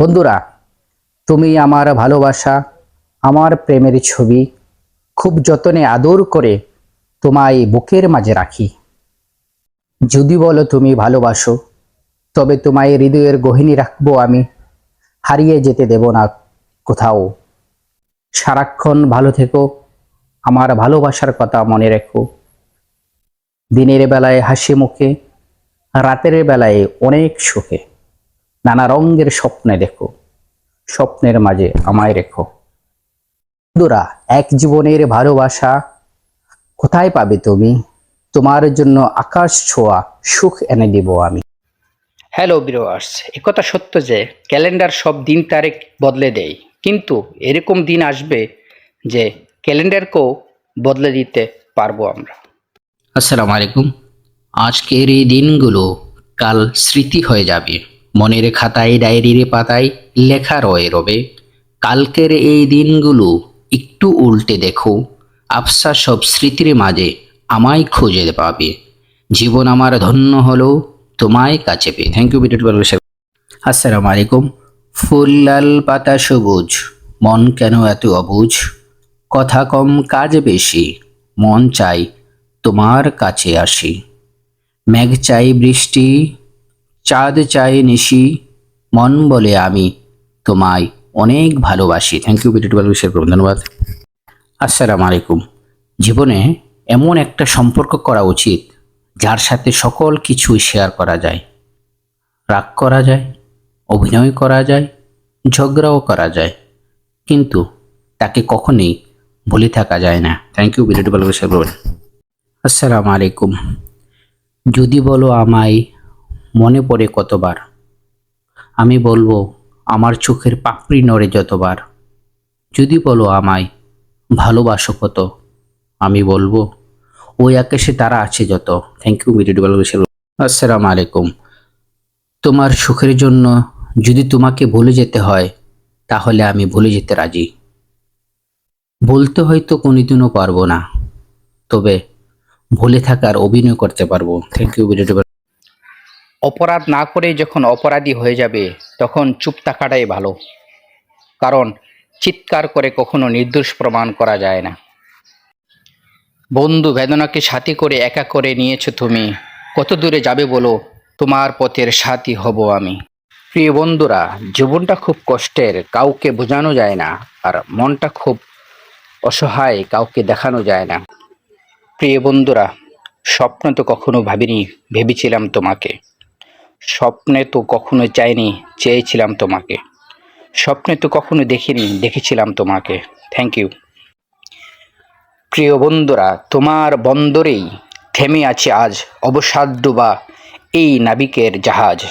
বন্ধুরা, তুমি আমার ভালোবাসা, আমার প্রেমের ছবি খুব যতনে আদর করে তোমায় বুকের মাঝে রাখি। যদি বলো তুমি ভালোবাসো, তবে তোমায় হৃদয়ের গহিনী রাখব আমি। হারিয়ে যেতে দেব না কোথাও। সারাক্ষণ ভালো থেকো, আমার ভালোবাসার কথা মনে রেখো। দিনের বেলায় হাসি মুখে, রাতের বেলায় অনেক সুখে। নানা রঙের স্বপ্নে দেখো স্বপ্নের মাঝে আমায় রেখো। বন্ধুরা এক জীবনের ভালোবাসা কোথায় পাবে তুমি? তোমার জন্য আকাশ ছোঁয়া সুখ এনে দিব আমি। হ্যালো ভিউয়ার্স একথা সত্য যে ক্যালেন্ডার সব দিন তারিখ বদলে দেয়। কিন্তু এরকম দিন আসবে যে ক্যালেন্ডারকেও বদলে দিতে পারব আমরা। আসসালামু আলাইকুম। আজকের এই দিনগুলো কাল স্মৃতি হয়ে যাবে। মনের খাতায় ডায়েরির পাতায় লেখা রয়ে রবে। কালকের এই দিনগুলো একটু উল্টে দেখো। আফসা সব স্মৃতির মাঝে আমায় খুঁজে পাবে। জীবন আমার ধন্য হলো তোমায় কাছে পেয়ে। থ্যাংক ইউ ভিডিওটি ভালো আসসালামু আলাইকুম। ফুল লাল পাতা সবুজ, মন কেন এত অবুঝ কথা কম, কাজ বেশি, মন চাই তোমার কাছে আসি। মেঘ চাই বৃষ্টি চাঁদ চাই নিশি, মন বলে আমি তোমায় অনেক ভালোবাসি। থ্যাংক ইউ ভিডিওটি ভালোবাসার করুন ধন্যবাদ। আসসালামু আলাইকুম। জীবনে এমন একটা সম্পর্ক করা উচিত যার সাথে সকল কিছুই শেয়ার করা যায়। রাগ করা যায়, অভিনয় করা যায়, ঝগড়াও করা যায়। কিন্তু তাকে কখনোই ভুলে থাকা যায় না। থ্যাংক ইউ ভিডিওটি ভালোবাসার করবেন আসসালামু আলাইকুম। যদি বলো আমায় মনে পড়ে কতবার। আমি বলব, আমার চোখের পাপড়ি নড়ে যতবার। যদি বলো আমায়, ভালোবাসো কত। আমি বলব, ওই আকাশে তারা আছে যত। থ্যাংক ইউ ভালোবাসা আসসালামু আলাইকুম। তোমার সুখের জন্য যদি তোমাকে ভুলে যেতে হয়, তাহলে আমি ভুলে যেতে রাজি। বলতে হয়তো কোনোদিনও পারব না, তবে ভুলে থাকার অভিনয় করতে পারব। থ্যাংক ইউ ভিডিওটি অপরাধ না করে যখন অপরাধী হয়ে যাবে, তখন চুপ থাকাটাই ভালো। কারণ চিৎকার করে কখনো নির্দোষ প্রমাণ করা যায় না। বন্ধু, বেদনাকে সাথী করে একা করে নিয়েছো তুমি। কত দূরে যাবে বলো, তোমার পথের সাথী হব আমি। প্রিয় বন্ধুরা, জীবনটা খুব কষ্টের, কাউকে বোঝানো যায় না, আর মনটা খুব অসহায়, কাউকে দেখানো যায় না। প্রিয় বন্ধুরা, স্বপ্ন তো কখনো ভাবিনি, ভেবেছিলাম তোমাকে। স্বপ্নে তো কখনো চাইনি, চেয়েছিলাম তোমাকে। স্বপ্নে তো কখনো দেখিনি, দেখেছিলাম তোমাকে। থ্যাংক ইউ প্রিয় বন্ধুরা, তোমার বন্দরেই থেমে আছে আজ অবসাদ ডোবা এই নাবিকের জাহাজ।